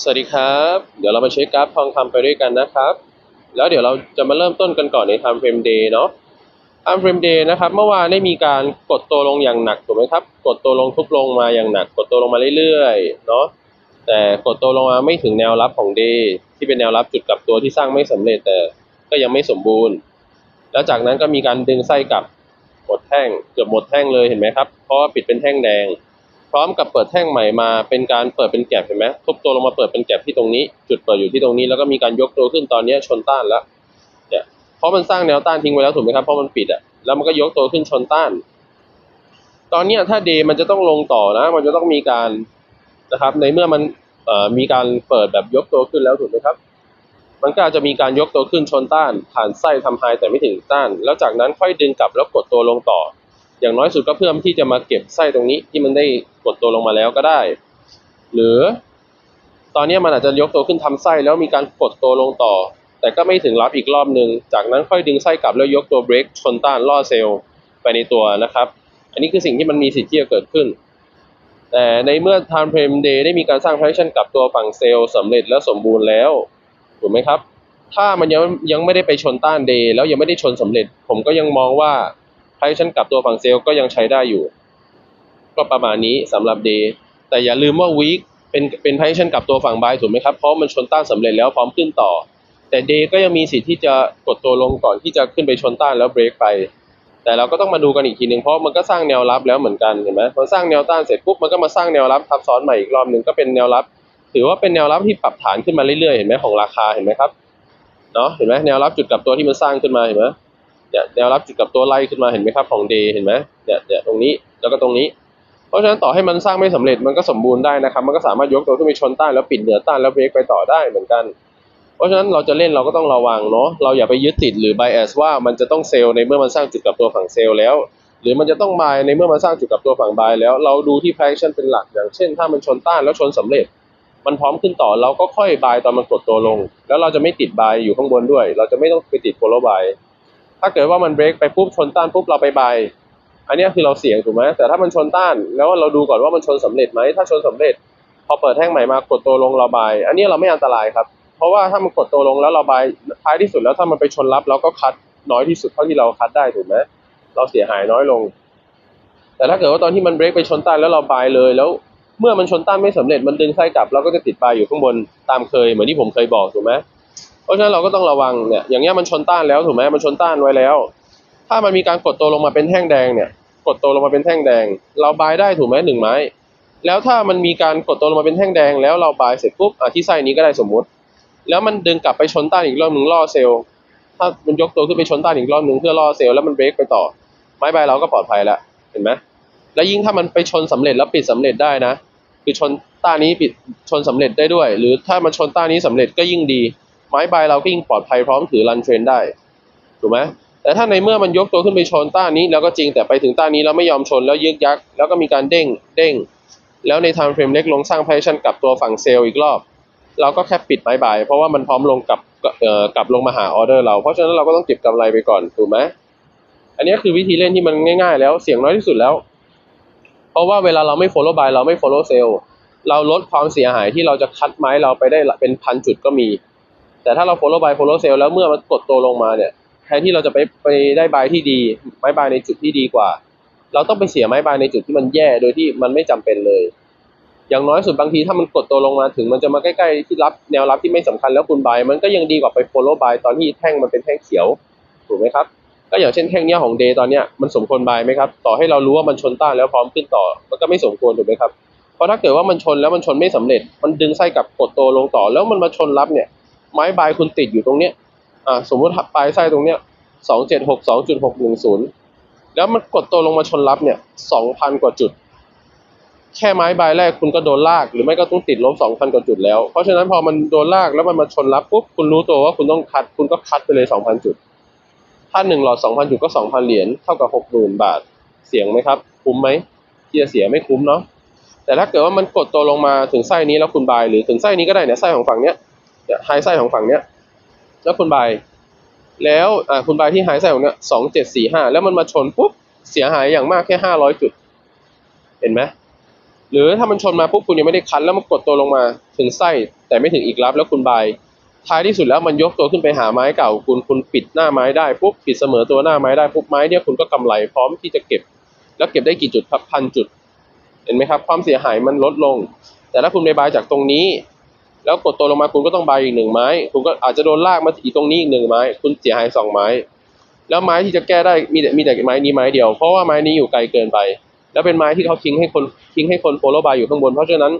สวัสดีครับ เดี๋ยวเรามาเช็คกราฟทองคำไปด้วยกันนะครับ แล้วเดี๋ยวเราจะมาเริ่มต้นกันก่อนใน time frame day เนาะ time frame day นะครับ เมื่อวานได้มีการกดตัวลงอย่างหนักถูกไหมครับ กดตัวลงทุบลงมาอย่างหนัก กดตัวลงมาเรื่อยๆ เนาะ แต่กดตัวลงมาไม่ถึงแนวรับของ day ที่เป็นแนวรับจุดกลับตัวที่สร้างไม่สำเร็จแต่ก็ยังไม่สมบูรณ์ แล้วจากนั้นก็มีการดึงไส้กลับหมดแท่งเกือบหมดแท่งเลยเห็นไหมครับ เพราะว่าปิดเป็นแท่งแดง ร้อมกับเปิดแท่งใหม่มาเป็นการเปิดเป็นแก็บเห็นไหมทุบตัวลงมาเปิดเป็นแก็บที่ตรงนี้ จุดเปิดอยู่ที่ตรงนี้แล้วก็มีการยกตัวขึ้นตอนนี้ชนต้านแล้วเนี่ยเพราะมันสร้างแนวต้านทิ้งไว้แล้วถูกไหมครับเพราะมันปิดอะแล้วมันก็ยกตัวขึ้นชนต้าน ตอนนี้ถ้าเดย์มันจะต้องลงต่อนะ มันจะต้องมีการนะครับ ในเมื่อมันมีการเปิดแบบยกตัวขึ้นแล้วถูกไหมครับ มันก็อาจจะมีการยกตัวขึ้นชนต้าน ผ่านไส้ทำไฮแต่ไม่ถึงต้าน แล้วจากนั้นค่อยดึงกลับแล้วกดตัวลงต่อ อย่างน้อยสุดก็เพื่อที่จะมาเก็บไส้ตรงนี้ที่มันได้กดตัวลงมาแล้วก็ได้ หรือ ตอนนี้มันอาจจะยกตัวขึ้นทำไส้แล้วมีการกดตัวลงต่อ แต่ก็ไม่ถึงรับอีกรอบหนึ่งจากนั้นค่อยดึงไส้กลับแล้วยกตัวเบรกชนต้านล่อเซลล์ไปในตัวนะครับ อันนี้คือสิ่งที่มันมีสิทธิ์ที่จะเกิดขึ้น แต่ในเมื่อ time frame day ได้มีการสร้าง correction กับตัวฝั่งเซลล์สำเร็จและสมบูรณ์แล้วถูกไหมครับ ถ้ามันยังยังไม่ได้ไปชนต้าน day แล้วยังไม่ได้ชนสำเร็จ ผมก็ยังมองว่า correction กับตัวฝั่งเซลล์ก็ยังใช้ได้อยู่ ก็ประมาณนี้สำหรับ day แต่อย่าลืมว่า week เป็นเป็น correction กับตัวฝั่ง buy ถูกไหมครับ เพราะมันชนต้านสำเร็จแล้วพร้อมขึ้นต่อ แต่ day ก็ยังมีสิทธิ์ที่จะกดตัวลงก่อนที่จะขึ้นไปชนต้านแล้วเบรกไป แต่เราก็ต้องมาดูกันอีกทีหนึ่งเพราะมันก็สร้างแนวรับแล้วเหมือนกันเห็นไหมมันสร้างแนวต้านเสร็จปุ๊บมันก็มาสร้างแนวรับทับซ้อนใหม่อีกรอบหนึ่งก็เป็นแนวรับ ถือว่าเป็นแนวรับที่ปรับฐานขึ้นมาเรื่อยๆเห็นไหมของราคาเห็นไหมครับเนาะเห็นไหมแนวรับจุดกลับตัวที่มันสร้างขึ้นมาเห็นไหม เนี่ยแนวรับจุดกับตัวไล่ขึ้นมาเห็นไหมครับของ day เห็นไหมเนี่ยเนี่ยตรงนี้แล้วก็ตรงนี้ เพราะฉะนั้นต่อให้มันสร้างไม่สำเร็จมันก็สมบูรณ์ได้นะครับ มันก็สามารถยกตัวขึ้นไปชนต้านแล้วปิดเหนือต้านแล้วเบรกไปต่อได้เหมือนกัน เพราะฉะนั้นเราจะเล่นเราก็ต้องระวังเนาะเราอย่าไปยึดติดหรือ bias ว่ามันจะต้องเซลล์ในเมื่อมันสร้างจุดกับตัวฝั่งเซลล์แล้ว หรือมันจะต้อง buy ในเมื่อมันสร้างจุดกับตัวฝั่ง buy แล้วเราดูที่ price action เป็นหลักอย่างเช่น ถ้ามันชนต้านแล้วชนสำเร็จมันพร้อมขึ้นต่อเราก็ค่อย buy ตอนมันกดตัวลง แล้วเราจะไม่ติด buy อยู่ข้างบนด้วย เราจะไม่ต้องไปติด follow buy ถ้าเกิดว่ามัน break ไปปุ๊บชนต้านปุ๊บเราไป buy อันนี้คือเราเสี่ยงถูกไหมแต่ถ้ามันชนต้านแล้วเราดูก่อนว่ามันชนสำเร็จไหมถ้าชนสำเร็จ พอเปิดแท่งใหม่มากดตัวลงเรา buy อันนี้เราไม่อันตรายครับ เพราะว่าถ้ามันกดตัวลงแล้วเรา buy ท้ายที่สุดแล้วถ้ามันไปชนรับเราก็คัดน้อยที่สุดเท่าที่เราคัดได้ถูกไหมเราเสียหายน้อยลง แต่ถ้าเกิดว่าตอนที่มันเบรกไปชนต้านแล้วเราบายเลย แล้วเมื่อมันชนต้านไม่สำเร็จมันดึงไส้กลับเราก็จะติดบายอยู่ข้างบนตามเคยเหมือนที่ผมเคยบอกถูกไหม เพราะฉะนั้นเราก็ต้องระวังเนี่ยอย่างเงี้ยมันชนต้านแล้วถูกไหมมันชนต้านไว้แล้ว ถ้ามันมีการกดตัวลงมาเป็นแท่งแดงเนี่ย กดตัวลงมาเป็นแท่งแดง เราบายได้ถูกไหมหนึ่งไม้ แล้วถ้ามันมีการกดตัวลงมาเป็นแท่งแดง แล้วเราบายเสร็จปุ๊บอะที่ไส้นี้ก็ได้สมมุติ แล้วมันดึงกลับไปชนต้านอีกรอบหนึ่งล่อเซลล์ถ้ามันยกตัวขึ้นไปชนต้านอีกรอบหนึ่งเพื่อล่อเซลล์แล้วมันเบรกไปต่อ ไม้ใบเราก็ปลอดภัยแล้วเห็นไหมแล้วยิ่งถ้ามันไปชนสำเร็จแล้วปิดสำเร็จได้นะ คือชนต้านนี้ปิดชนสำเร็จได้ด้วย หรือถ้ามันชนต้านี้สำเร็จก็ยิ่งดี ไม้ใบเราก็ยิ่งปลอดภัยพร้อมถือรันเทรนได้ถูกไหมแต่ถ้าในเมื่อมันยกตัวขึ้นไปชนต้านนี้ แล้วก็จริงแต่ไปถึงต้านนี้แล้วไม่ยอมชนแล้วยึกยัก แล้วก็มีการเด้งเด้ง แล้วใน time frame เล็กลงสร้าง position กับตัวฝั่งเซลล์อีกรอบ เราก็แค่ปิดไม้ใบเพราะว่ามันพร้อมลงกับเอ่อกลับลงมาหาออเดอร์เรา เพราะฉะนั้นเราก็ต้องเก็บกำไรไปก่อนถูกไหมอันนี้คือวิธีเล่นที่มันง่ายๆ แล้วเสี่ยงน้อยที่สุดแล้ว เพราะว่าเวลาเราไม่ follow buy เราไม่ follow sell เราลดความเสียหายที่เราจะคัดไม้เราไปได้เป็นพันจุดก็มี แต่ถ้าเรา follow by follow sell แล้วเมื่อมันกดตัวลงมาเนี่ยแทนที่เราจะไปไปได้บายที่ดีไม้บายในจุดที่ดีกว่า เราต้องไปเสียไม้บายในจุดที่มันแย่โดยที่มันไม่จำเป็นเลย อย่างน้อยสุดบางทีถ้ามันกดตัวลงมาถึงมันจะมาใกล้ๆที่รับแนวรับที่ไม่สำคัญแล้วคุณบายมันก็ยังดีกว่าไป follow buy ตอนที่แท่งมันเป็นแท่งเขียวถูกไหมครับก็อย่างเช่นแท่งเนี้ยของเดย์ตอนเนี้ยมันสมควรบายไหมครับต่อให้เรารู้ว่ามันชนต้านแล้วพร้อมขึ้นต่อ มันก็ไม่สมควรถูกไหมครับเพราะถ้าเกิดว่ามันชนแล้วมันชนไม่สำเร็จ มันดึงไส้กลับกดตัวลงต่อ แล้วมันมาชนรับเนี่ย ไม้บายคุณติดอยู่ตรงเนี้ยอ่าสมมติปลายไส้ตรงเนี้ยสองเจ็ดหกสองจุดหกหนึ่งศูนย์แล้วมันกดตัวลงมาชนรับเนี่ยสองพันกว่าจุด แค่ไม้ใบแรกคุณก็โดนลาก หรือไม่ก็ต้องติดลบสองพันกว่าจุดแล้ว เพราะฉะนั้นพอมันโดนลากแล้วมันมาชนรับปุ๊บคุณรู้ตัวว่าคุณต้องคัด คุณก็คัดไปเลยสองพันจุด ถ้าหนึ่งหลอดสองพันจุดก็สองพันเหรียญเท่ากับหกหมื่นบาทเสี่ยงไหมครับ คุ้มไหมที่จะเสียไม่คุ้มเนาะแต่ถ้าเกิดว่ามันกดตัวลงมาถึงไส้นี้แล้วคุณบายหรือถึงไส้นี้ก็ได้เนี่ยไส้ของฝั่งเนี้ย ไฮไส้ของฝั่งเนี้ย แล้วคุณบายแล้วอ่าคุณบายที่ไฮไส้ของเนี้ยสองเจ็ดสี่ห้าแล้วมันมาชนปุ๊บเสียหายอย่างมากแค่ห้าร้อยจุด เห็นไหมหรือถ้ามันชนมาปุ๊บคุณยังไม่ได้คันแล้วมันกดตัวลงมาถึงไส้แต่ไม่ถึงอีกรับแล้วคุณบายท้ายที่สุดแล้วมันยกตัวขึ้นไปหาไม้เก่า คุณคุณปิดหน้าไม้ได้ปุ๊บปิดเสมอตัวหน้าไม้ได้ปุ๊บไม้เนี่ยคุณก็กำไรพร้อมที่จะเก็บ แล้วเก็บได้กี่จุดครับพันจุด เห็นไหมครับ ความเสียหายมันลดลง แต่ถ้าคุณไปบายจากตรงนี้ แล้วกดตัวลงมาคุณก็ต้องใบอีกหนึ่งไม้ คุณก็อาจจะโดนลากมาอีกตรงนี้อีกหนึ่งไม้ คุณเสียหายสองไม้ แล้วไม้ที่จะแก้ได้มีแต่มีแต่ไม้นี้ไม้เดียว เพราะว่าไม้นี้อยู่ไกลเกินไป แล้วเป็นไม้ที่เขาทิ้งให้คนทิ้งให้คนโฟลบายอยู่ข้างบน เพราะฉะนั้น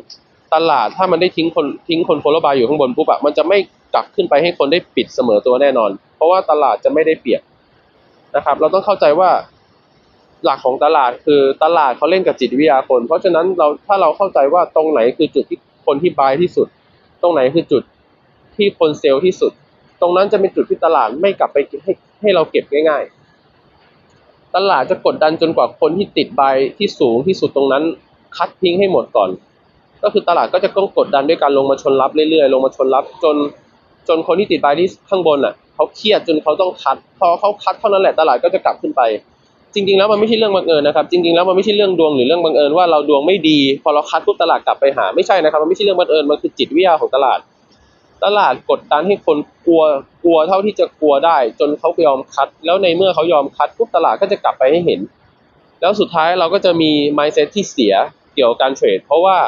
ตลาดถ้ามันได้ทิ้งคนทิ้งคนโฟลบายอยู่ข้างบนปุ๊บอะมันจะไม่กลับขึ้นไปให้คนได้ปิดเสมอตัวแน่นอน เพราะว่าตลาดจะไม่ได้เปรียบนะครับ เราต้องเข้าใจว่าหลักของตลาดคือตลาดเขาเล่นกับจิตวิทยาคน เพราะฉะนั้นเราถ้าเราเข้าใจว่าตรงไหนคือจุดที่คนที่บายที่สุด ตรงไหนคือจุดที่คนเซลล์ที่สุด ตรงนั้นจะเป็นจุดที่ตลาดไม่กลับไปให้ให้เราเก็บง่าย ๆ ตลาดจะกดดันจนกว่าคนที่ติดใบที่สูงที่สุดตรงนั้น คัดทิ้งให้หมดก่อน ก็คือตลาดก็จะต้องกดดันด้วยการลงมาชนรับเรื่อยๆ ลงมาชนรับจนจนคนที่ติดใบที่ข้างบนอะเขาเครียดจนเขาต้องคัด พอเขาคัดเท่านั้นแหละตลาดก็จะกลับขึ้นไป จริงๆแล้วมันไม่ใช่เรื่องบังเอิญนะครับจริงๆแล้วมันไม่ใช่เรื่องดวงหรือเรื่องบังเอิญว่าเราดวงไม่ดี พอเราคัดปุ๊บตลาดกลับไปหาไม่ใช่นะครับมันไม่ใช่เรื่องบังเอิญมันคือจิตวิทยาของตลาด ตลาดกดดันให้คนกลัวกลัวเท่าที่จะกลัวได้ จนเขายอมคัด แล้วในเมื่อเขายอมคัดปุ๊บตลาดก็จะกลับไปให้เห็น แล้วสุดท้ายเราก็จะมี mindset ที่เสียเกี่ยวกับการเทรดเพราะว่า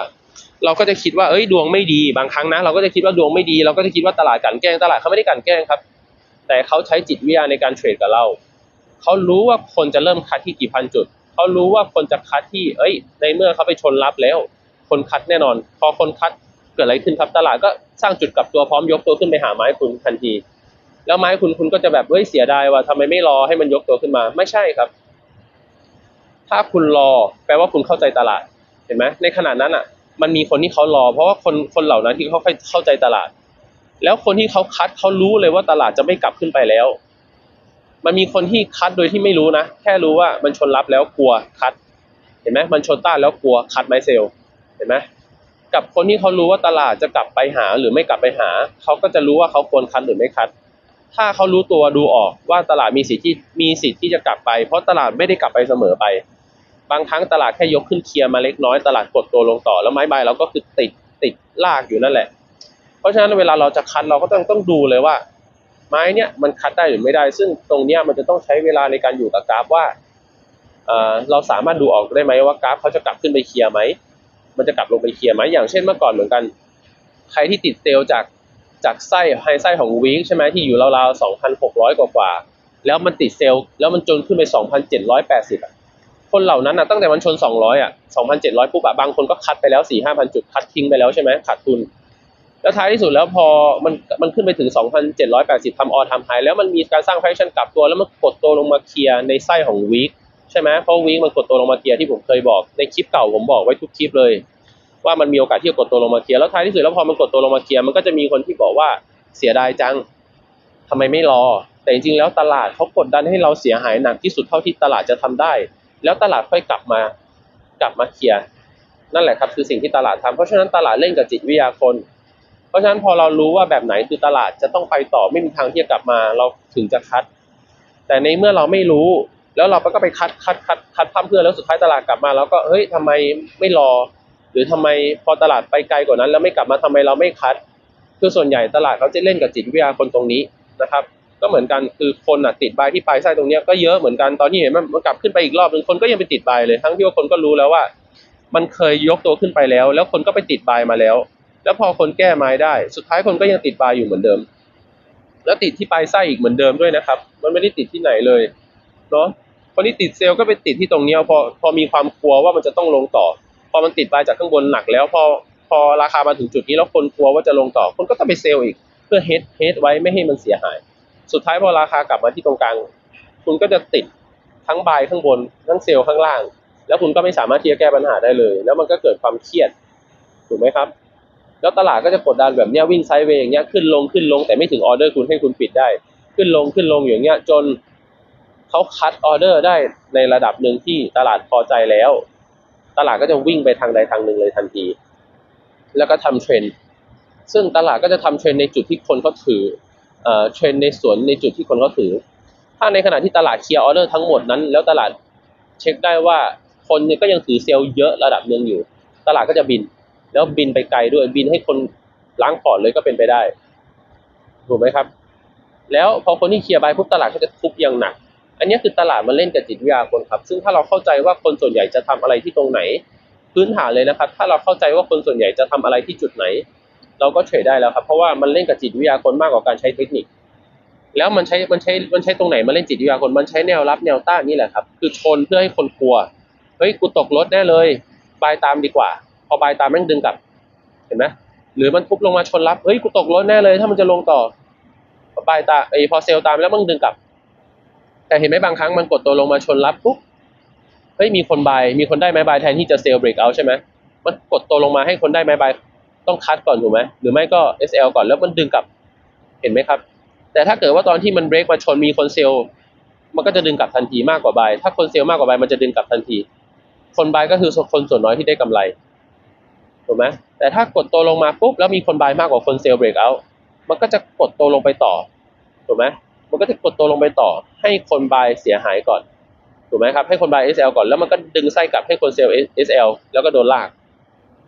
เราก็จะคิดว่าเอ้ยดวงไม่ดีบางครั้งนะ เราก็จะคิดว่าดวงไม่ดี เราก็จะคิดว่าตลาดกันแกล้งตลาดเขาไม่ได้กันแกล้งครับ แต่เขาใช้จิตวิทยาในการเทรดกับเรา เขารู้ว่าคนจะเริ่มคัดที่กี่พันจุด เขารู้ว่าคนจะคัดที่ เอ้ย ในเมื่อเขาไปชนรับแล้ว คนคัดแน่นอน พอคนคัดเกิดอะไรขึ้นครับตลาดก็สร้างจุดกลับตัวพร้อมยกตัวขึ้นไปหาไม้คุณทันที แล้วไม้คุณคุณก็จะแบบเฮ้ยเสียดายว่าทำไมไม่รอให้มันยกตัวขึ้นมา ไม่ใช่ครับ ถ้าคุณรอแปลว่าคุณเข้าใจตลาด เห็นไหมในขณะนั้นอะ มันมีคนที่เขารอ เพราะว่าคนคนเหล่านั้นที่เขาเข้าใจตลาด แล้วคนที่เขาคัดเขารู้เลยว่าตลาดจะไม่กลับขึ้นไปแล้ว มันมีคนที่คัดโดยที่ไม่รู้นะ แค่รู้ว่ามันชนรับแล้วกลัวคัด เห็นไหมมันชนต้านแล้วกลัวคัดไมเซลเห็นไหมกับคนที่เขารู้ว่าตลาดจะกลับไปหาหรือไม่กลับไปหา เขาก็จะรู้ว่าเขาควรคัดหรือไม่คัด ถ้าเขารู้ตัวดูออกว่าตลาดมีสิทธิ์ที่มีสิทธิ์ที่จะกลับไป เพราะตลาดไม่ได้กลับไปเสมอไป บางครั้งตลาดแค่ยกขึ้นเคลียร์มาเล็กน้อยตลาดกดตัวลงต่อแล้วไม้ใบเราก็คือติดติดลากอยู่นั่นแหละ เพราะฉะนั้นเวลาเราจะคัดเราก็ต้องต้องดูเลยว่า ไม้เนี่ยมันคัดได้หรือไม่ได้ ซึ่งตรงเนี้ยมันจะต้องใช้เวลาในการอยู่กับกราฟว่าเราสามารถดูออกได้ไหมว่ากราฟเขาจะกลับขึ้นไปเคลียร์ไหมมันจะกลับลงไปเคลียร์ไหมอย่างเช่นเมื่อก่อนเหมือนกัน ใครที่ติดเซลล์จากจากไส้ไฮไส้ของวีคใช่ไหมที่อยู่ราวๆสองพันหกร้อยกว่าๆแล้วมันติดเซลแล้วมันจนขึ้นไปสองพันเจ็ดร้อยแปดสิบอะคนเหล่านั้นนะตั้งแต่มันชนสองร้อยอะสองพันเจ็ดร้อยปุ๊บอะบางคนก็คัดไปแล้วสี่ห้าพันจุด คัดทิ้งไปแล้วใช่ไหมขาดทุน แล้วท้ายที่สุดแล้วพอมันมันขึ้นไปถึง 2,780ทำออทำไฮแล้วมันมีการสร้างแฟชั่นกลับตัวแล้วมันกดตัวลงมาเคลียร์ในไส้ของวีคใช่ไหมเพราะวีคมันกดตัวลงมาเคลียร์ที่ผมเคยบอกในคลิปเก่าผมบอกไว้ทุกคลิปเลย ว่ามันมีโอกาสที่จะกดตัวลงมาเคลียร์แล้วท้ายที่สุดแล้วพอมันกดตัวลงมาเคลียร์มันก็จะมีคนที่บอกว่าเสียดายจังทำไมไม่รอ แต่จริงๆแล้วตลาดเขากดดันให้เราเสียหายหนักที่สุดเท่าที่ตลาดจะทำได้ แล้วตลาดค่อยกลับมากลับมาเคลียร์นั่นแหละครับคือสิ่งที่ตลาดทำเพราะฉะนั้นตลาดเล่นกับจิตวิทยาคน เพราะฉะนั้นพอเรารู้ว่าแบบไหนคือตลาดจะต้องไปต่อไม่มีทางที่จะกลับมา เราถึงจะคัด แต่ในเมื่อเราไม่รู้ แล้วเราก็ไปคัดคัดคัดคัดพั่มเพื่อแล้วสุดท้ายตลาดกลับมาแล้วก็เฮ้ยทำไมไม่รอ หรือทำไมพอตลาดไปไกลกว่านั้น แล้วไม่กลับมาทำไมเราไม่คัด คือส่วนใหญ่ตลาดเขาจะเล่นกับจิตวิทยาคนตรงนี้นะครับก็เหมือนกันคือคนอะติดบายที่ปลายไส้ตรงเนี้ยก็เยอะเหมือนกันตอนนี้เห็นมันกลับขึ้นไปอีกรอบหนึ่งคนก็ยังไปติดบายเลยทั้งที่ว่าคนก็รู้แล้วว่า มันเคยยกตัวขึ้นไปแล้ว แล้วคนก็ไปติดบายมาแล้ว แล้วพอคนแก้ไม้ได้ สุดท้ายคนก็ยังติดบายอยู่เหมือนเดิม แล้วติดที่ปลายไส้อีกเหมือนเดิมด้วยนะครับ มันไม่ได้ติดที่ไหนเลยเนาะคนที่ติดเซลล์ก็ไปติดที่ตรงนี้พอพอมีความกลัวว่ามันจะต้องลงต่อ พอมันติดบายจากข้างบนหนักแล้วพอพอราคามาถึงจุดนี้แล้วคนกลัวว่าจะลงต่อ คนก็ต้องไปเซลล์อีก เพื่อเฮดเฮดไว้ไม่ให้มันเสียหาย สุดท้ายพอราคากลับมาที่ตรงกลางคุณก็จะติดทั้งบายข้างบนทั้งเซลล์ข้างล่าง แล้วคุณก็ไม่สามารถที่จะแก้ปัญหาได้เลย แล้วมันก็เกิดความเครียดถูกไหมครับ แล้วตลาดก็จะกดดันแบบเนี้ยวิ่งไซด์เวย์อย่างเงี้ยขึ้นลงขึ้นลงแต่ไม่ถึงออเดอร์คุณให้คุณปิดได้ ขึ้นลงขึ้นลงอย่างเงี้ยจนเขาคัดออเดอร์ได้ในระดับหนึ่งที่ตลาดพอใจแล้ว ตลาดก็จะวิ่งไปทางใดทางหนึ่งเลยทันที แล้วก็ทำเทรนด์ซึ่งตลาดก็จะทำเทรนด์ในจุดที่คนเขาถือเอ่อเทรนด์ในส่วนในจุดที่คนเขาถือ ถ้าในขณะที่ตลาดเคลียร์ออเดอร์ทั้งหมดนั้น แล้วตลาดเช็คได้ว่าคนก็ยังถือเซลล์เยอะระดับหนึ่งอยู่ ตลาดก็จะบิน แล้วบินไปไกลด้วยบินให้คนล้างพอร์ตเลยก็เป็นไปได้ ถูกไหมครับ แล้วพอคนที่เคลียร์ใบายปุ๊บตลาดก็จะทุบอย่างหนัก อันนี้คือตลาดมันเล่นกับจิตวิทยาคนครับ ซึ่งถ้าเราเข้าใจว่าคนส่วนใหญ่จะทำอะไรที่ตรงไหน พื้นฐานเลยนะครับ ถ้าเราเข้าใจว่าคนส่วนใหญ่จะทำอะไรที่จุดไหน เราก็เทรดได้แล้วครับ เพราะว่ามันเล่นกับจิตวิทยาคนมากกว่าการใช้เทคนิค แล้วมันใช้มันใช้มันใช้ตรงไหนมาเล่นจิตวิทยาคนมันใช้แนวรับแนวต้านนี่แหละครับ คือชนเพื่อให้คนกลัว เฮ้ยกูตกรถแน่เลยบายตามดีกว่า พอบายตามแม่งดึงกลับ เห็นไหมหรือมันทุบลงมาชนรับเฮ้ยกูตกรถแน่เลย ถ้ามันจะลงต่อ บายตาไอ้พอเซลตามแล้วมึงดึงกลับ แต่เห็นไหมบางครั้งมันกดตัวลงมาชนรับปุ๊บเฮ้ยมีคนบายมีคนได้ไม้บายแทนที่จะเซลเบรกเอาใช่ไหมมันกดตัวลงมาให้คนได้ไม้บายต้องคัดก่อนถูกไหมหรือไม่ก็ SL ก่อนแล้วมันดึงกลับเห็นไหมครับ แต่ถ้าเกิดว่าตอนที่มันเบรกมาชนมีคนเซลมันก็จะดึงกลับทันทีมากกว่าบาย ถ้าคนเซลมากกว่าบายมันจะดึงกลับทันที คนบายก็คือคนส่วนน้อยที่ได้กำไร ถูกไหมแต่ถ้ากดตัวลงมาปุ๊บแล้วมีคนบายมากกว่าคนเซลล์เบรกเอามันก็จะกดตัวลงไปต่อถูกไหมมันก็จะกดตัวลงไปต่อ ให้คนบายเสียหายก่อนถูกไหมครับให้คนบาย SL ก่อนแล้วมันก็ดึงไส้กลับให้คนเซลล์ SL แล้วก็โดนลาก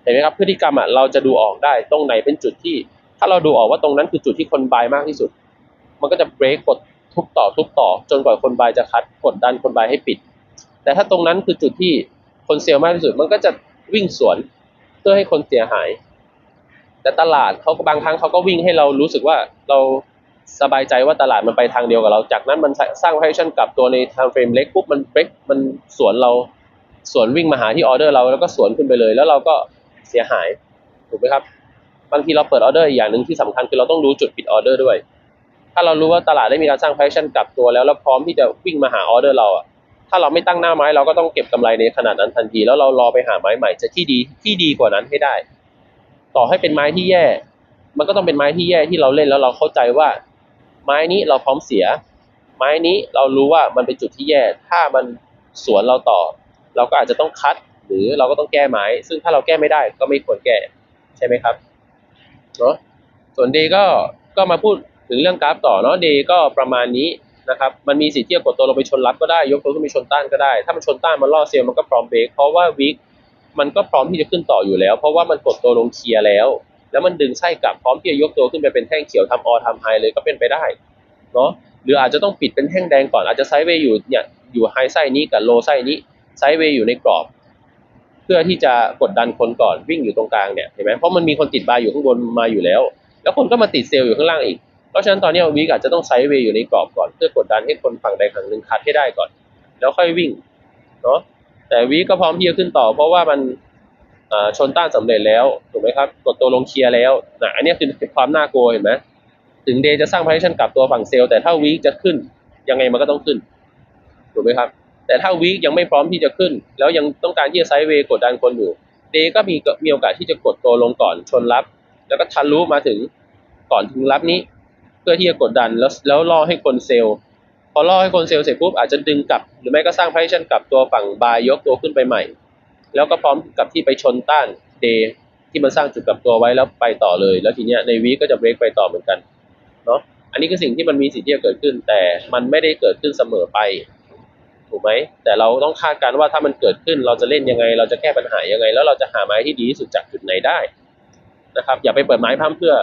เห็นไหมครับพฤติกรรมอะเราจะดูออกได้ตรงไหนเป็นจุดที่ ถ้าเราดูออกว่าตรงนั้นคือจุดที่คนบายมากที่สุด มันก็จะเบรกกดทุบต่อทุบต่อ จนกว่าคนบายจะคัดกดดันคนบายให้ปิด แต่ถ้าตรงนั้นคือจุดที่คนเซลล์มากที่สุด มันก็จะวิ่งสวน เพื่อให้คนเสียหาย แต่ตลาดเขาก็บางครั้งเขาก็วิ่งให้เรารู้สึกว่าเราสบายใจว่าตลาดมันไปทางเดียวกับเรา จากนั้นมันสร้าง valuation กลับตัวใน time frame เล็กปุ๊บมันเบรกมันสวนเราสวนวิ่งมาหาที่ออเดอร์เราแล้วก็สวนขึ้นไปเลย แล้วเราก็เสียหายถูกไหมครับ บางทีเราเปิดออเดอร์อีกอย่างหนึ่งที่สำคัญคือเราต้องรู้จุดปิดออเดอร์ด้วย ถ้าเรารู้ว่าตลาดได้มีการสร้าง valuation กลับตัวแล้วแล้วพร้อมที่จะวิ่งมาหาออเดอร์เราอะ ถ้าเราไม่ตั้งหน้าไม้เราก็ต้องเก็บกำไรในขนาดนั้นทันที แล้วเรารอไปหาไม้ใหม่จะที่ดีที่ดีกว่านั้นให้ได้ ต่อให้เป็นไม้ที่แย่ มันก็ต้องเป็นไม้ที่แย่ที่เราเล่นแล้วเราเข้าใจว่า ไม้นี้เราพร้อมเสีย ไม้นี้เรารู้ว่ามันเป็นจุดที่แย่ ถ้ามันสวนเราต่อ เราก็อาจจะต้องคัด หรือเราก็ต้องแก้ไม้ ซึ่งถ้าเราแก้ไม่ได้ก็ไม่ควรแก้ใช่ไหมครับเนาะส่วนเดก็ก็มาพูดถึงเรื่องกราฟต่อเนาะเดก็ประมาณนี้ นะครับมันมีสิทธิ์ที่จะกดตัวลงไปชนรับก็ได้ยกตัวขึ้นไปชนต้านก็ได้ ถ้ามันชนต้านมันล่อเซลล์มันก็พร้อมเบรกเพราะว่าวิกมันก็พร้อมที่จะขึ้นต่ออยู่แล้ว เพราะว่ามันกดตัวลงเคลียร์แล้ว แล้วมันดึงไส้กลับพร้อมที่จะยกตัวขึ้นไปเป็นแท่งเขียวทำออทำไฮเลยก็เป็นไปได้เนาะหรืออาจจะต้องปิดเป็นแท่งแดงก่อนอาจจะไซด์เวย์อยู่เนี่ยอยู่ไฮไส้นี้กับโลไส้นี้ไซด์เวย์อยู่ในกรอบ เพื่อที่จะกดดันคนก่อนวิ่งอยู่ตรงกลางเนี่ยเห็นไหมเพราะมันมีคนติดบายอยู่ข้างบนมาอยู่แล้ว แล้วคนก็มาติดเซลล์อยู่ข้างล่างอีก เพราะฉะนั้นตอนนี้วิกอาจจะต้องไซด์เวย์อยู่ในกรอบก่อน เพื่อกดดันให้คนฝั่งใดฝั่งหนึ่งคัดให้ได้ก่อน แล้วค่อยวิ่งเนาะแต่วิก็พร้อมที่จะขึ้นต่อ เพราะว่ามันชนต้านสำเร็จแล้วถูกไหมครับกดตัวลงเคลียร์แล้วนะอันนี้คือความน่ากลัวเห็นไหมถึงเดย์จะสร้างพาริชันกลับตัวฝั่งเซลล์แต่ถ้าวิกจะขึ้นยังไงมันก็ต้องขึ้นถูกไหมครับแต่ถ้าวิกยังไม่พร้อมที่จะขึ้น แล้วยังต้องการที่จะไซด์เวย์กดดันคนอยู่เดย์ก็มีมีโอกาสที่จะกดตัวลงก่อนชนรับ แล้วก็ทะลุมาถึงก่อนถึงรับนี้ พื่อที่จะกดดันแล้วแล้วล่อให้คนเซลล์พอล่อให้คนเซลล์เสร็จปุ๊บอาจจะดึงกลับ หรือไม่ก็สร้างพาริชันกลับตัวฝั่งบายยกตัวขึ้นไปใหม่ แล้วก็พร้อมกับที่ไปชนต้านเดที่มันสร้างจุดกลับตัวไว้แล้วไปต่อเลย แล้วทีเนี้ยในวีก็จะเบรกไปต่อเหมือนกันเนาะอันนี้คือสิ่งที่มันมีสิทธิ์ที่จะเกิดขึ้น แต่มันไม่ได้เกิดขึ้นเสมอไปถูกไหมแต่เราต้องคาดการณ์ว่าถ้ามันเกิดขึ้นเราจะเล่นยังไง เราจะแก้ปัญหายังไง แล้วเราจะหาไม้ที่ดีที่สุดจากจุดไหนได้นะครับ อย่าไปเปิดไม้พร่ำเพื่อ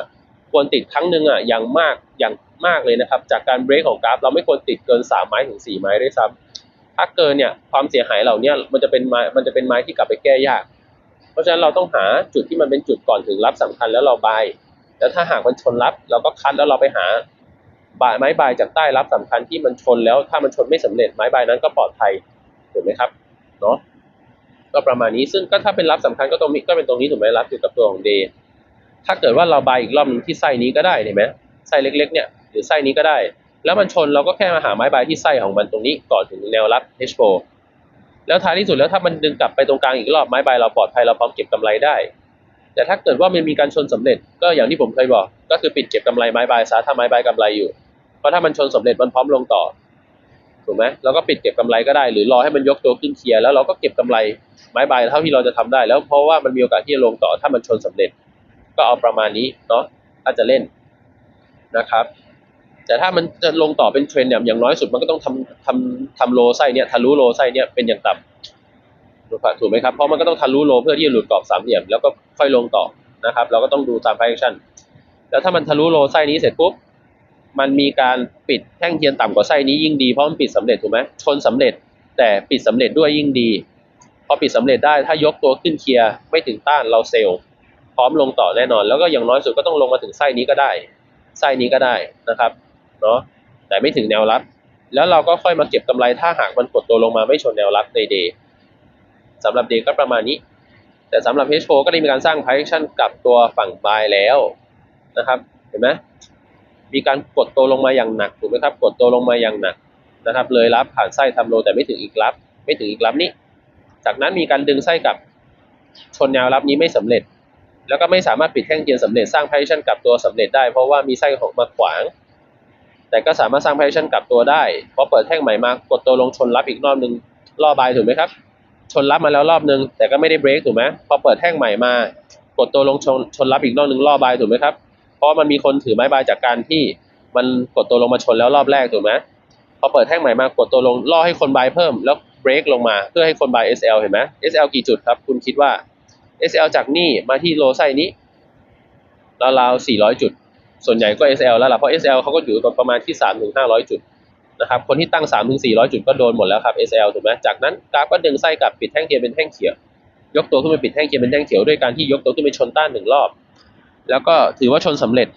ควรติดครั้งหนึ่งอะอย่างมากอย่างมากเลยนะครับ จากการเบรกของกราฟ เราไม่ควรติดเกินสามไม้ถึงสี่ไม้ด้วยซ้ำถ้าเกินเนี่ยความเสียหายเหล่านี้มันจะเป็นไม้มันจะเป็นไม้ที่กลับไปแก้ยาก เพราะฉะนั้นเราต้องหาจุดที่มันเป็นจุดก่อนถึงรับสำคัญแล้วเราบายแล้วถ้าหากมันชนรับเราก็คัดแล้วเราไปหาบายไม้บายจากใต้รับสำคัญที่มันชนแล้วถ้ามันชนไม่สำเร็จไม้บายนั้นก็ปลอดภัยถูกไหมครับเนาะก็ประมาณนี้ซึ่งก็ถ้าเป็นรับสำคัญก็ตรงนี้ก็เป็นตรงนี้ถูกไหมรับอยู่กับตัวของเดย์ ถ้าเกิดว่าเราบายอีกรอบหนึงที่ไส้นี้ก็ได้เห็นไหมไส้เล็ก ๆ เนี่ยหรือไส้นี้ก็ได้ แล้วมันชนเราก็แค่มาหาไม้บายที่ไส้ของมันตรงนี้ก่อนถึงแนวรับ H4 แล้วท้ายที่สุดแล้วถ้ามันดึงกลับไปตรงกลางอีกรอบไม้บายเราปลอดภัยเราพร้อมเก็บกำไรได้ แต่ถ้าเกิดว่ามันมีการชนสำเร็จ ก็อย่างที่ผมเคยบอก ก็คือปิดเก็บกำไรไม้บายซะถ้าไม้บายกำไรอยู่เพราะถ้ามันชนสำเร็จมันพร้อมลงต่อถูกไหมเราก็ปิดเก็บกำไรก็ได้ หรือรอให้มันยกตัวขึ้นเคลียร์แล้วเราก็เก็บกำไรไม้บายเท่าที่เราจะทำได้ แล้วเพราะว่ามันมีโอกาสที่จะลงต่อถ้ามันชนสำเร็จ ก็เอาประมาณนี้เนาะถ้าจะเล่นนะครับ แต่ถ้ามันจะลงต่อเป็นเทรนด์เนี่ยอย่างน้อยสุดมันก็ต้องทำทำทำโลไส้เนี่ยทะลุโลไส้เนี่ยเป็นอย่างต่ำถูกไหมครับเพราะมันก็ต้องทะลุโลเพื่อที่จะหลุดกรอบสามเหลี่ยมแล้วก็ค่อยลงต่อนะครับ เราก็ต้องดูตาม p พ i ชั่นแล้วถ้ามันทะลุโลไส้นี้เสร็จปุ๊บมันมีการปิดแท่งเทียนต่ำกว่าไส้นี้ยิ่งดีเพราะมันปิดสำเร็จถูกไหมชนสำเร็จแต่ปิดสำเร็จด้วยยิ่งดี พอปิดสำเร็จได้ถ้ายกตัวขึ้นเคลียร์ไม่ถึงต้านเราเซลล์ พร้อมลงต่อแน่นอน แล้วก็อย่างน้อยสุดก็ต้องลงมาถึงไส้นี้ก็ได้ ไส้นี้ก็ได้นะครับเนาะแต่ไม่ถึงแนวรับ แล้วเราก็ค่อยมาเก็บกำไรถ้าหากมันกดตัวลงมาไม่ชนแนวรับในเดย์สำหรับเดย์ก็ประมาณนี้ แต่สำหรับ H4 ก็ได้มีการสร้าง price action กับตัวฝั่ง buy แล้วนะครับ เห็นไหมมีการกดตัวลงมาอย่างหนักถูกไหมครับ กดตัวลงมาอย่างหนักนะครับ เลยรับผ่านไส้ทำโลแต่ไม่ถึงอีกรับ ไม่ถึงอีกรับนี้ จากนั้นมีการดึงไส้กลับชนแนวรับนี้ไม่สำเร็จ แล้วก็ไม่สามารถปิดแท่งเทียนสำเร็จสร้าง price action กับตัวสำเร็จได้ เพราะว่ามีไส้ของมาขวาง แต่ก็สามารถสร้าง price action กลับตัวได้พอเปิดแท่งใหม่มากดตัวลงชนรับอีกรอบหนึ่งรอบบายถูกไหมครับ ชนรับมาแล้วรอบหนึ่งแต่ก็ไม่ได้เบรกถูกไหมพอเปิดแท่งใหม่มากดตัวลงชนชนรับอีกรอบหนึ่งรอบายถูกไหมครับ เพราะมันมีคนถือไม้บายจากการที่มันกดตัวลงมาชนแล้วรอบแรกถูกไหมพอเปิดแท่งใหม่มากดตัวลงล่อให้คนบายเพิ่มแล้วเบรกลงมาเพื่อให้คนบาย SL เห็นไหม SL กี่จุดครับ คุณคิดว่า SL จากนี่มาที่โลไซนี้ราวๆ400 จุด ส่วนใหญ่ก็ SL แล้วล่ะเพราะ SL เขาก็อยู่ประมาณที่3ถึง500 จุดนะครับคนที่ตั้ง3ถึง400 จุดก็โดนหมดแล้วครับ SL ถูกไหมจากนั้นกราฟก็ดึงไส้กลับปิดแท่งเทียนเป็นแท่งเขียวยกตัวขึ้นไปปิดแท่งเทียนเป็นแท่งเขียวด้วยการที่ยกตัวขึ้นไปชนต้านหนึ่งรอบ แล้วก็ถือว่าชนสำเร็จ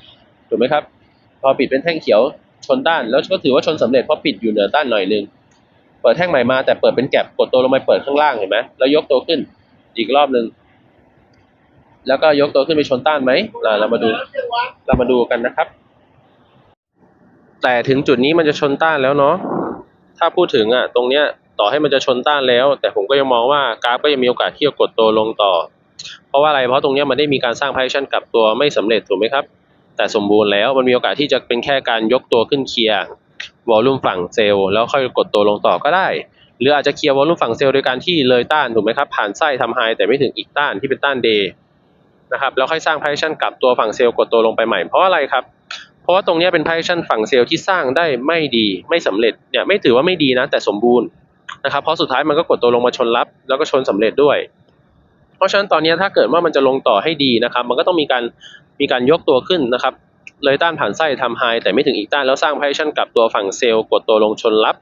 ถูกไหมครับ พอปิดเป็นแท่งเขียวชนต้านแล้วก็ถือว่าชนสำเร็จเพราะปิดอยู่เหนือต้านหน่อยหนึงเปิดแท่งใหม่มาแต่เปิดเป็นแก็บกดตัวลงไปเปิดข้างล่างเห็นไหมแล้วยกตัวขึ้นอีกรอบหนึ่ง แล้วก็ยกตัวขึ้นไปชนต้านไหมเรามาดูเรามาดูกันนะครับ แต่ถึงจุดนี้มันจะชนต้านแล้วเนาะถ้าพูดถึงอะตรงเนี้ยต่อให้มันจะชนต้านแล้ว แต่ผมก็ยังมองว่ากราฟก็ยังมีโอกาสที่จะกดตัวลงต่อ เพราะว่าอะไรเพราะตรงเนี้ยมันได้มีการสร้าง price action กลับตัวไม่สำเร็จถูกไหมครับ แต่สมบูรณ์แล้วมันมีโอกาสที่จะเป็นแค่การยกตัวขึ้นเคลียร์วอลลุ่มฝั่งเซลล์แล้วค่อยกดตัวลงต่อก็ได้ หรืออาจจะเคลียร์วอลลุ่มฝั่งเซลล์โดยการที่เลยต้านถูกไหมครับผ่านไส้ทำไฮแต่ไม่ถึงอีกต้านที่เป็นต้านเดย์ นะครับแล้วค่อยสร้าง price action กลับตัวฝั่งเซลล์กดตัวลงไปใหม่ เพราะอะไรครับ เพราะว่าตรงนี้เป็น price action ฝั่งเซลล์ที่สร้างได้ไม่ดีไม่สำเร็จเนี่ยไม่ถือว่าไม่ดีนะ แต่สมบูรณ์นะครับเพราะสุดท้ายมันก็กดตัวลงมาชนรับ แล้วก็ชนสำเร็จด้วย เพราะฉะนั้นตอนนี้ถ้าเกิดว่ามันจะลงต่อให้ดีนะครับ มันก็ต้องมีการมีการยกตัวขึ้นนะครับ เลยต้านผ่านไส้ทำไฮแต่ไม่ถึงอีกต้านแล้วสร้าง price action กลับตัวฝั่งเซลล์กดตัวลงชนรับ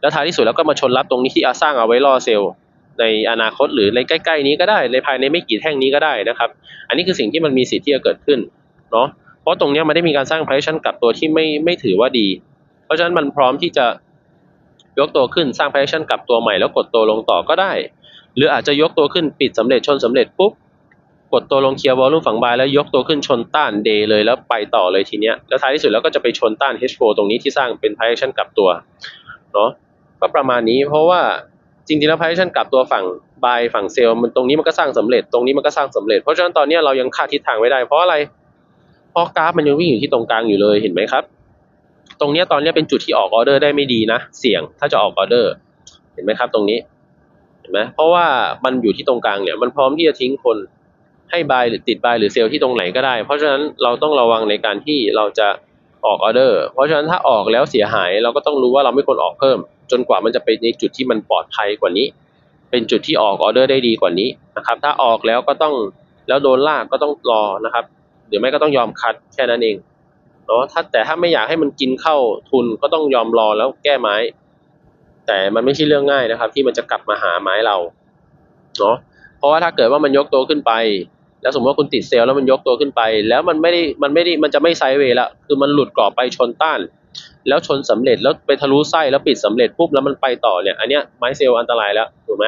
แล้วท้ายที่สุดแล้วก็มาชนรับตรงนี้ที่อาสร้างเอาไว้ล่อเซลล์ ในอนาคตหรือในใกล้ ๆ นี้ก็ได้ในภายในไม่กี่แท่งนี้ก็ได้นะครับ อันนี้คือสิ่งที่มันมีสิทธิ์ที่จะเกิดขึ้นเนาะเพราะตรงเนี้ยมันได้มีการสร้าง price action กลับตัวที่ไม่ไม่ถือว่าดี เพราะฉะนั้นมันพร้อมที่จะยกตัวขึ้นสร้าง price action กลับตัวใหม่แล้วกดตัวลงต่อก็ได้ หรืออาจจะยกตัวขึ้นปิดสำเร็จชนสำเร็จปุ๊บกดตัวลงเคลียร์วอลลุ่มฝั่งบายแล้วยกตัวขึ้นชนต้านเดย์เลยแล้วไปต่อเลยทีเนี้ยแล้วท้ายที่สุดแล้วก็จะไปชนต้าน H4 ตรงนี้ที่สร้างเป็น price action กลับตัวเนาะก็ประมาณนี้เพราะว่า จริงๆแล้ว price action กลับตัวฝั่งบายฝั่งเซลมันตรงนี้มันก็สร้างสำเร็จ ตรงนี้มันก็สร้างสำเร็จ เพราะฉะนั้นตอนนี้เรายังคาดทิศทางไม่ได้ เพราะอะไร เพราะกราฟมันยังวิ่งอยู่ที่ตรงกลางอยู่เลยเห็นไหมครับ ตรงนี้ตอนนี้เป็นจุดที่ออกออเดอร์ได้ไม่ดีนะ เสี่ยงถ้าจะออกออเดอร์ เห็นไหมครับ ตรงนี้ เห็นไหมเพราะว่ามันอยู่ที่ตรงกลางเนี่ย มันพร้อมที่จะทิ้งคนให้บายหรือติดบายหรือเซลล์ที่ตรงไหนก็ได้ เพราะฉะนั้นเราต้องระวังในการที่เราจะออกออเดอร์ เพราะฉะนั้นถ้าออกแล้วเสียหายเราก็ต้องรู้ว่าเราไม่ควรออกเพิ่ม จนกว่ามันจะเป็นในจุดที่มันปลอดภัยกว่านี้ เป็นจุดที่ออกออเดอร์ได้ดีกว่านี้นะครับ ถ้าออกแล้วก็ต้องแล้วโดนลากก็ต้องรอนะครับหรือไม่ก็ต้องยอมคัดแค่นั้นเองเนาะถ้าแต่ถ้าไม่อยากให้มันกินเข้าทุนก็ต้องยอมรอแล้วแก้ไม้ แต่มันไม่ใช่เรื่องง่ายนะครับ ที่มันจะกลับมาหาไม้เราเนาะเพราะว่าถ้าเกิดว่ามันยกตัวขึ้นไป แล้วสมมติว่าคุณติดเซลล์แล้วมันยกตัวขึ้นไป แล้วมันไม่ได้มันไม่ได้มันจะไม่ไซด์เวย์ละคือมันหลุดกรอบไปชนต้าน แล้วชนสำเร็จแล้วไปทะลุไส้แล้วปิดสำเร็จปุ๊บแล้วมันไปต่อเนี่ยอันเนี้ยไม้เซลล์อันตรายแล้วถูกไหม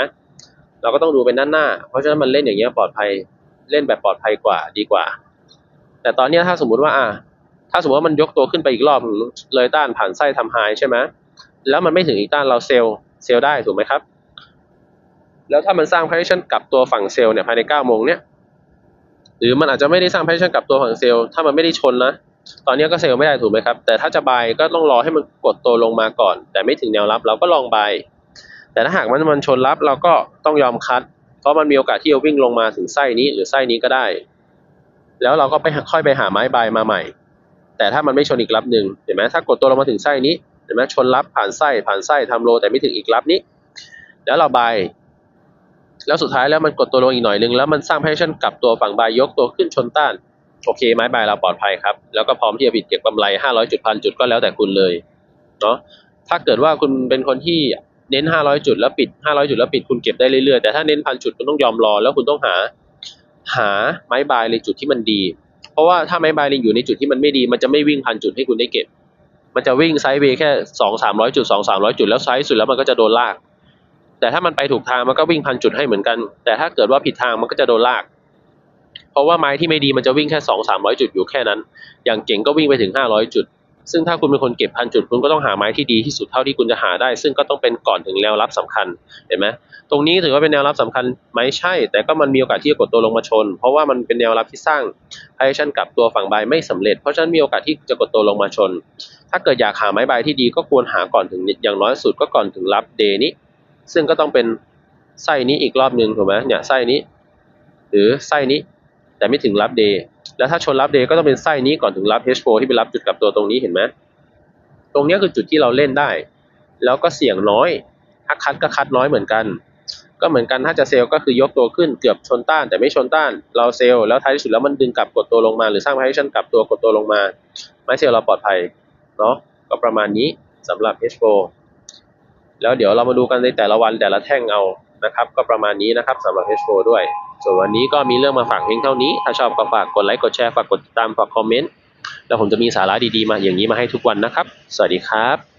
เราก็ต้องดูเป็นด้านหน้า เพราะฉะนั้นมันเล่นอย่างเงี้ยปลอดภัยเล่นแบบปลอดภัยกว่าดีกว่า แต่ตอนเนี้ยถ้าสมมุติว่าอะถ้าสมมติว่ามันยกตัวขึ้นไปอีกรอบเลยต้านผ่านไส้ทำไฮใช่ไหมแล้วมันไม่ถึงอีกต้านเราเซลล์เซลล์ได้ถูกไหมครับ แล้วถ้ามันสร้าง price action กลับตัวฝั่งเซลล์เนี่ยภายใน9โมงเนี่ยหรือมันอาจจะไม่ได้สร้าง price action กลับตัวฝั่งเซลล์ถ้ามันไม่ได้ชนนะ ตอนนี้ก็เซลล์ไม่ได้ถูกไหมครับ แต่ถ้าจะบายก็ต้องรอให้มันกดตัวลงมาก่อน แต่ไม่ถึงแนวรับเราก็ลองบายแต่ถ้าหากมันมันชนรับเราก็ต้องยอมคัด เพราะมันมีโอกาสที่จะวิ่งลงมาถึงไส้นี้หรือไส้นี้ก็ได้ แล้วเราก็ไปค่อยไปหาไม้บายมาใหม่ แต่ถ้ามันไม่ชนอีกรับหนึ่งเห็นไหมถ้ากดตัวลงมาถึงไส้นี้เห็นไหมชนรับผ่านไส้ผ่านไส้ทำโล แต่ไม่ถึงอีกรับนี้ แล้วเราบายแล้วสุดท้ายแล้วมันกดตัวลงอีกหน่อยนึงแล้วมันสร้าง price action กลับตัวฝั่งบายยกตัวขึ้นชนต้าน โอเคไม้บายเราปลอดภัยครับ แล้วก็พร้อมที่จะปิดเก็บกำไร500จุดพันจุดก็แล้วแต่คุณเลยเนาะถ้าเกิดว่าคุณเป็นคนที่เน้น500จุดแล้วปิด500จุดแล้วปิดคุณเก็บได้เรื่อยๆแต่ถ้าเน้นพันจุดคุณต้องยอมรอ แล้วคุณต้องหาหาไม้บายในจุดที่มันดี เพราะว่าถ้าไม้บายลิงอยู่ในจุดที่มันไม่ดี มันจะไม่วิ่งพันจุดให้คุณได้เก็บ มันจะวิ่งไซด์เวย์แค่สองสามร้อยจุดสองสามร้อยจุดแล้วไซด์สุดแล้วมันก็จะโดนลาก แต่ถ้ามันไปถูกทางมันก็วิ่งพันจุดให้เหมือนกัน แต่ถ้าเกิดว่าผิดทางมันก็จะโดนลาก เพราะว่าไม้ที่ไม่ดีมันจะวิ่งแค่สองสามร้อยจุดอยู่แค่นั้น อย่างเก่งก็วิ่งไปถึงห้าร้อยจุด ซึ่งถ้าคุณเป็นคนเก็บพันจุดคุณก็ต้องหาไม้ที่ดีที่สุดเท่าที่คุณจะหาได้ ซึ่งก็ต้องเป็นก่อนถึงแนวรับสำคัญเห็นไหมตรงนี้ถือว่าเป็นแนวรับสำคัญไหมใช่ แต่ก็มันมีโอกาสที่จะกดตัวลงมาชน เพราะว่ามันเป็นแนวรับที่สร้างให้ชันกับตัวฝั่งบายไม่สำเร็จ เพราะฉะนั้นมีโอกาสที่จะกดตัวลงมาชน ถ้าเกิดอยากหาไม้บายที่ดีก็ควรหาก่อนถึงอย่างน้อยสุดก็ก่อนถึงรับเดย์นี้ ซึ่งก็ต้องเป็นไส้นี้อีกรอบหนึ่งถูกไหมเนี่ยไส้นี้ หรือไส้นี้ แต่ไม่ถึงรับเดย์แล้วถ้าชนรับเดย์ก็ต้องเป็นไส้นี้ก่อนถึงรับ H4 ที่ไปรับจุดกลับตัวตรงนี้เห็นไหมตรงนี้คือจุดที่เราเล่นได้ แล้วก็เสี่ยงน้อย ถ้าคัดก็คัดน้อยเหมือนกัน ก็เหมือนกันถ้าจะเซลล์ก็คือยกตัวขึ้นเกือบชนต้าน แต่ไม่ชนต้าน เราเซลล์แล้วท้ายที่สุดแล้วมันดึงกลับกดตัวลงมา หรือสร้างพาริชันกลับตัวกดตัวลงมา ไม่เซลล์เราปลอดภัยเนาะก็ประมาณนี้สำหรับ H4 แล้วเดี๋ยวเรามาดูกันในแต่ละวันแต่ละแท่งเอานะครับ ก็ประมาณนี้นะครับสำหรับ H4 ด้วย ส่วนวันนี้ก็มีเรื่องมาฝากเพียงเท่านี้ ถ้าชอบก็ฝากกดไลค์ กดแชร์ ฝากกดติดตาม ฝากคอมเมนต์ แล้วผมจะมีสาระดีๆมาอย่างนี้มาให้ทุกวันนะครับ สวัสดีครับ